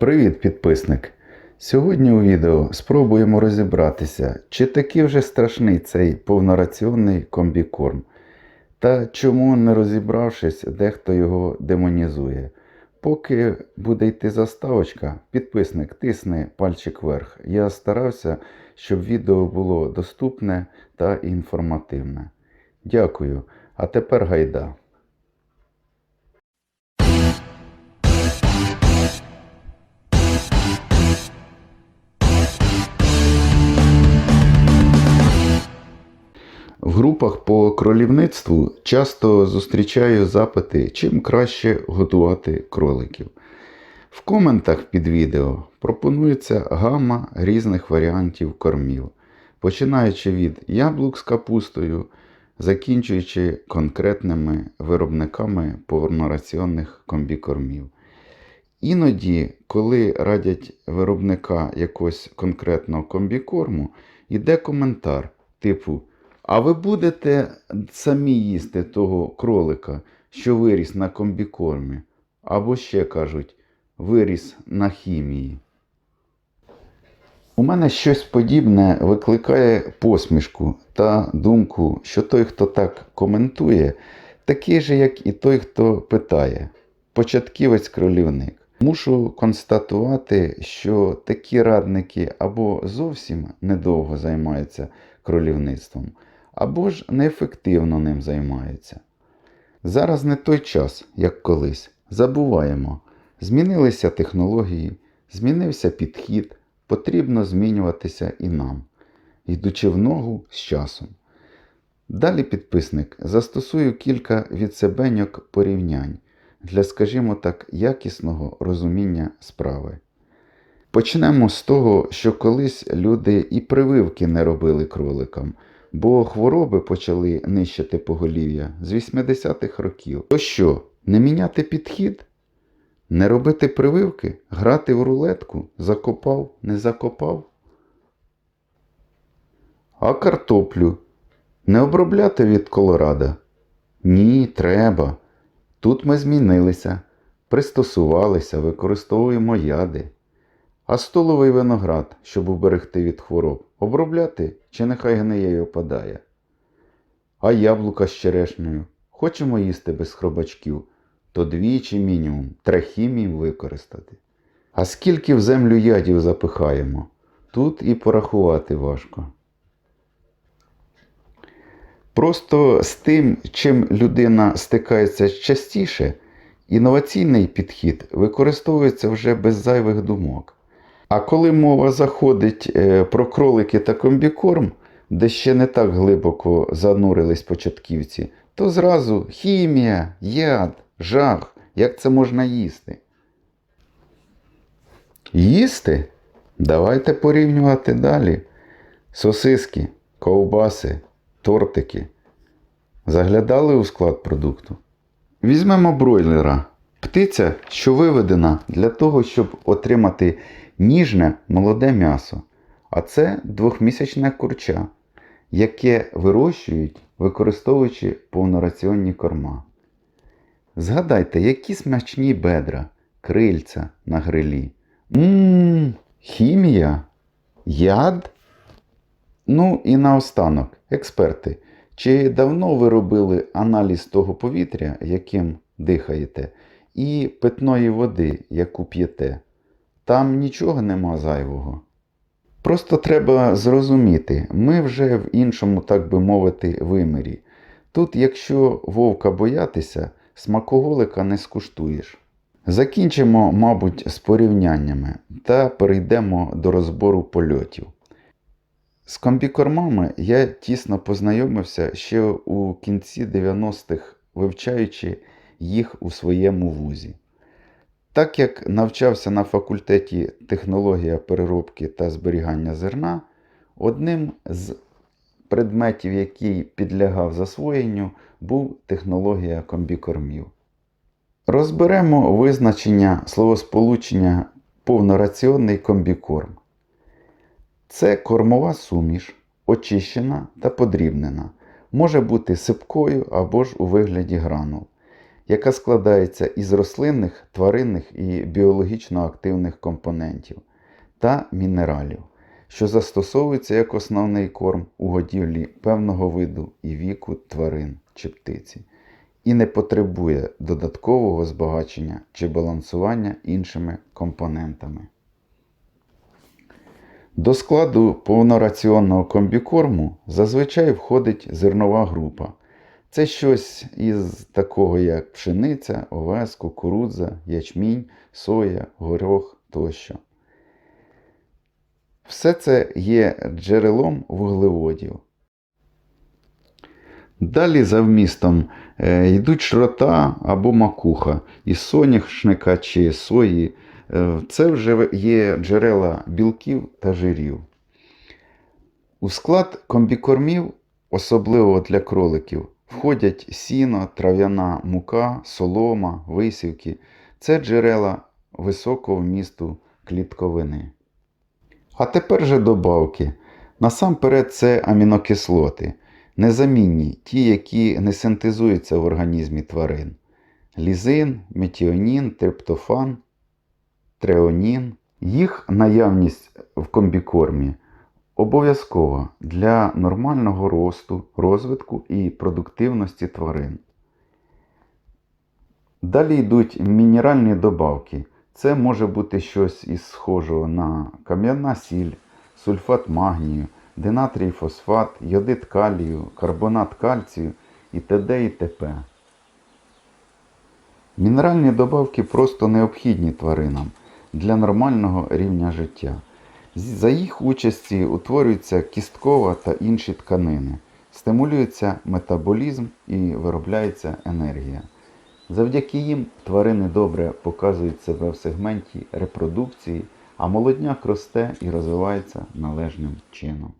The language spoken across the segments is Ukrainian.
Привіт, підписник! Сьогодні у відео спробуємо розібратися, чи такий вже страшний цей повнораціонний комбікорм, та чому, не розібравшись, дехто його демонізує. Поки буде йти заставочка, підписник тисни пальчик вверх. Я старався, щоб відео було доступне та інформативне. Дякую. А тепер гайда. Групах по кролівництву часто зустрічаю запити, чим краще готувати кроликів. В коментах під відео пропонується гама різних варіантів кормів, починаючи від яблук з капустою, закінчуючи конкретними виробниками повнораціонних комбікормів. Іноді, коли радять виробника якогось конкретного комбікорму, йде коментар типу А ви будете самі їсти того кролика, що виріс на комбікормі? Або ще кажуть, виріс на хімії. У мене щось подібне викликає посмішку та думку, що той, хто так коментує, такий же, як і той, хто питає. Початківець-кролівник. Мушу констатувати, що такі радники або зовсім недовго займаються кролівництвом, або ж неефективно ним займаються. Зараз не той час, як колись. Забуваємо. Змінилися технології, змінився підхід, потрібно змінюватися і нам, йдучи в ногу з часом. Далі підписник застосую кілька відсебеньок порівнянь для, скажімо так, якісного розуміння справи. Почнемо з того, що колись люди і прививки не робили кроликам, бо хвороби почали нищити поголів'я з 80-х років. То що, не міняти підхід? Не робити прививки, грати в рулетку, закопав, не закопав? А картоплю не обробляти від колорада? Ні, треба. Тут ми змінилися, пристосувалися, використовуємо яди. А столовий виноград, щоб уберегти від хвороб, обробляти чи нехай гниє й опадає. А яблука з черешнею хочемо їсти без хробачків, то двічі мінімум трахімів використати. А скільки в землю ядів запихаємо, тут і порахувати важко. Просто з тим, чим людина стикається частіше, інноваційний підхід використовується вже без зайвих думок. А коли мова заходить е, про кролики та комбікорм, де ще не так глибоко занурились початківці, то зразу хімія, яд, жах, як це можна їсти? Їсти? Давайте порівнювати далі. Сосиски, ковбаси, тортики. Заглядали у склад продукту? Візьмемо бройлера. Птиця, що виведена для того, щоб отримати ніжне молоде м'ясо. А це двохмісячне курча, яке вирощують, використовуючи повнораціонні корма. Згадайте, які смачні бедра, крильця на грилі. Ммм, хімія, яд. Ну і наостанок, експерти, чи давно ви робили аналіз того повітря, яким дихаєте, і питної води, яку п'єте? Там нічого нема зайвого. Просто треба зрозуміти, ми вже в іншому, так би мовити, вимірі. Тут, якщо вовка боятися, смакоголика не скуштуєш. Закінчимо, мабуть, з порівняннями та перейдемо до розбору польотів. З комбікормами я тісно познайомився ще у кінці 90-х, вивчаючи їх у своєму вузі. Так як навчався на факультеті технологія переробки та зберігання зерна, одним з предметів, який підлягав засвоєнню, був технологія комбікормів. Розберемо визначення словосполучення повнораціонний комбікорм. Це кормова суміш, очищена та подрібнена, може бути сипкою або ж у вигляді гранул, яка складається із рослинних, тваринних і біологічно активних компонентів та мінералів, що застосовуються як основний корм у годівлі певного виду і віку тварин чи птиці, і не потребує додаткового збагачення чи балансування іншими компонентами. До складу повнораціонного комбікорму зазвичай входить зернова група. Це щось із такого, як пшениця, овес, кукурудза, ячмінь, соя, горох тощо. Все це є джерелом вуглеводів. Далі за вмістом е, йдуть шрота або макуха із соняшника чи сої. Е, Це вже є джерела білків та жирів. У склад комбікормів, особливо для кроликів, входять сіно, трав'яна мука, солома, висівки. Це джерела високого вмісту клітковини. А тепер же добавки. Насамперед це амінокислоти, незамінні, ті, які не синтезуються в організмі тварин. Лізин, метіонін, триптофан, треонін. Їх наявність в комбікормі обов'язкова для нормального росту, розвитку і продуктивності тварин. Далі йдуть мінеральні добавки. Це може бути щось із схожого на кам'яна сіль, сульфат магнію, динатрій фосфат, йодит калію, карбонат кальцію і т.д. і т.п. Мінеральні добавки просто необхідні тваринам для нормального рівня життя. За їх участі утворюються кісткова та інші тканини, стимулюється метаболізм і виробляється енергія. Завдяки їм тварини добре показують себе в сегменті репродукції, а молодняк росте і розвивається належним чином.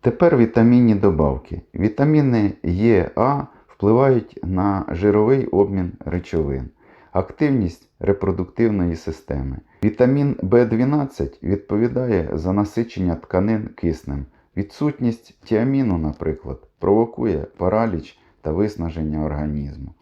Тепер вітамінні добавки. Вітаміни Е, А впливають на жировий обмін речовин, активність репродуктивної системи. Вітамін В12 відповідає за насичення тканин киснем. Відсутність тіаміну, наприклад, провокує параліч та виснаження організму.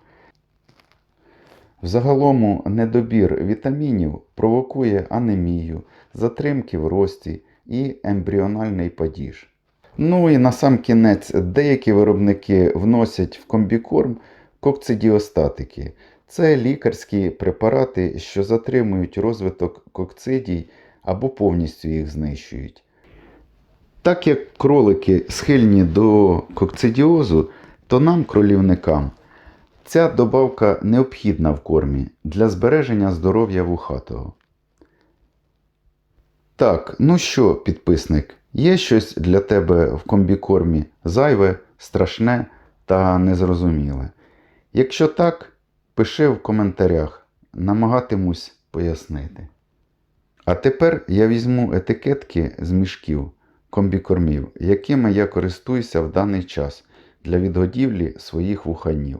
Взагалому недобір вітамінів провокує анемію, затримки в рості і ембріональний падіж. Ну і на сам кінець деякі виробники вносять в комбікорм кокцидіостатики. Це лікарські препарати, що затримують розвиток кокцидій або повністю їх знищують. Так як кролики схильні до кокцидіозу, то нам, кролівникам, ця добавка необхідна в кормі для збереження здоров'я вухатого. Так, ну що, підписник, є щось для тебе в комбікормі зайве, страшне та незрозуміле? Якщо так, пиши в коментарях, намагатимусь пояснити. А тепер я візьму етикетки з мішків комбікормів, якими я користуюся в даний час для відгодівлі своїх вуханів.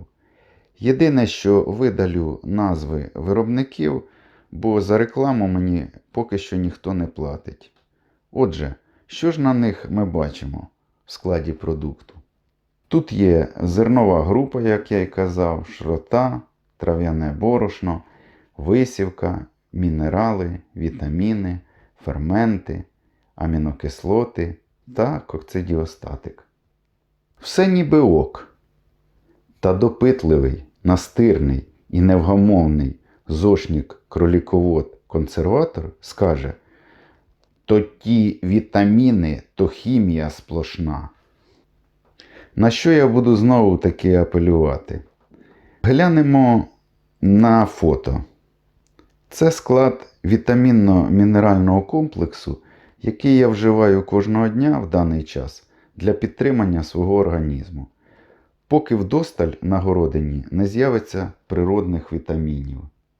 Єдине, що видалю назви виробників, бо за рекламу мені поки що ніхто не платить. Отже, що ж на них ми бачимо в складі продукту? Тут є зернова група, як я й казав, шрота, трав'яне борошно, висівка, мінерали, вітаміни, ферменти, амінокислоти та кокцидіостатик. Все ніби ок. Та допитливий, настирний і невгамовний зошнік кроліковод консерватор скаже, то ті вітаміни, то хімія сплошна. На що я буду знову таки апелювати? Глянемо на фото. Це склад вітамінно-мінерального комплексу, який я вживаю кожного дня в даний час для підтримання свого організму поки вдосталь на городині не з'явиться природних вітамінів.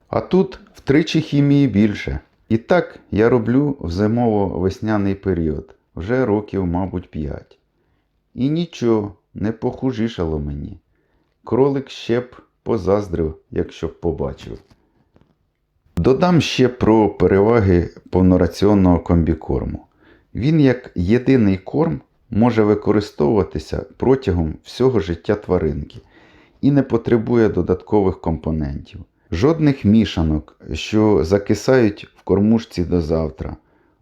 А тут втричі хімії більше. І так я роблю в зимово-весняний період, вже років, мабуть, 5. І нічого, не похужішало мені. Кролик ще б позаздрив, якщо б побачив. Додам ще про переваги повнораціонного комбікорму. Він як єдиний корм може використовуватися протягом всього життя тваринки і не потребує додаткових компонентів. Жодних мішанок, що закисають в кормушці до завтра,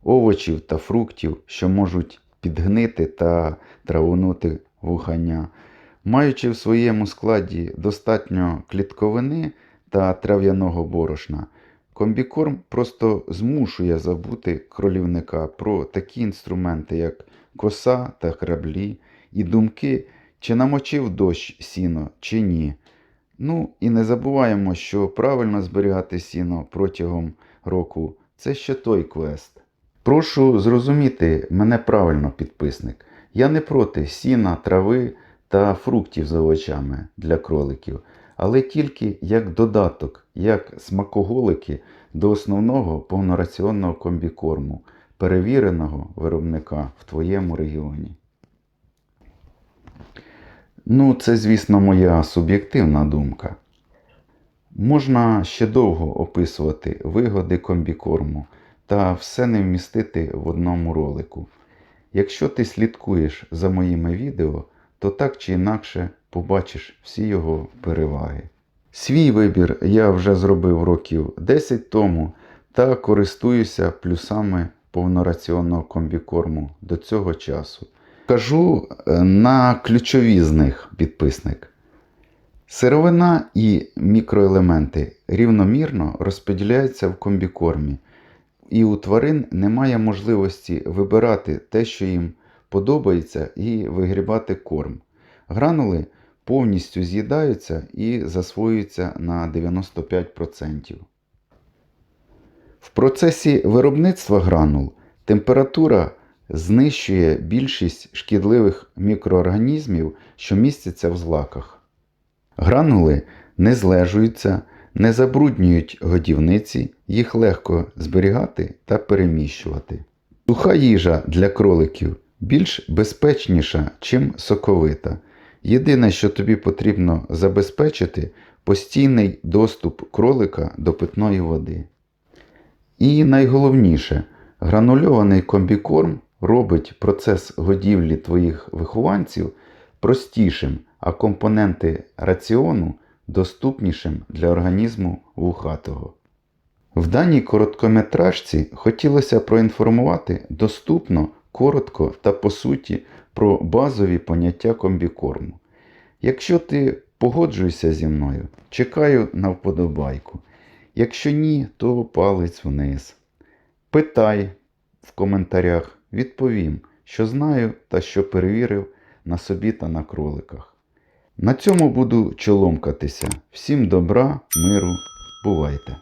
овочів та фруктів, що можуть підгнити та травонути вухання. Маючи в своєму складі достатньо клітковини та трав'яного борошна, комбікорм просто змушує забути кролівника про такі інструменти, як коса та граблі, і думки, чи намочив дощ сіно, чи ні. Ну і не забуваємо, що правильно зберігати сіно протягом року це ще той квест. Прошу зрозуміти мене правильно, підписник. Я не проти сіна, трави та фруктів з овочами для кроликів, але тільки як додаток, як смакоголики до основного повнораціонного комбікорму, перевіреного виробника в твоєму регіоні. Ну, це, звісно, моя суб'єктивна думка. Можна ще довго описувати вигоди комбікорму та все не вмістити в одному ролику. Якщо ти слідкуєш за моїми відео, то так чи інакше побачиш всі його переваги. Свій вибір я вже зробив років 10 тому та користуюся плюсами повнораціонного комбікорму до цього часу. Кажу е, на ключові з них підписник. Сировина і мікроелементи рівномірно розподіляються в комбікормі, і у тварин немає можливості вибирати те, що їм подобається, і вигрібати корм. Гранули повністю з'їдаються і засвоюються на 95%. В процесі виробництва гранул температура знищує більшість шкідливих мікроорганізмів, що містяться в злаках. Гранули не злежуються, не забруднюють годівниці, їх легко зберігати та переміщувати. Суха їжа для кроликів більш безпечніша, чим соковита. Єдине, що тобі потрібно забезпечити постійний доступ кролика до питної води. І найголовніше, гранульований комбікорм робить процес годівлі твоїх вихованців простішим, а компоненти раціону доступнішим для організму вухатого. В даній короткометражці хотілося проінформувати доступно, коротко та по суті про базові поняття комбікорму. Якщо ти погоджуєшся зі мною, чекаю на вподобайку. Якщо ні, то палець вниз. Питай в коментарях, відповім, що знаю та що перевірив на собі та на кроликах. На цьому буду чоломкатися. Всім добра, миру, бувайте!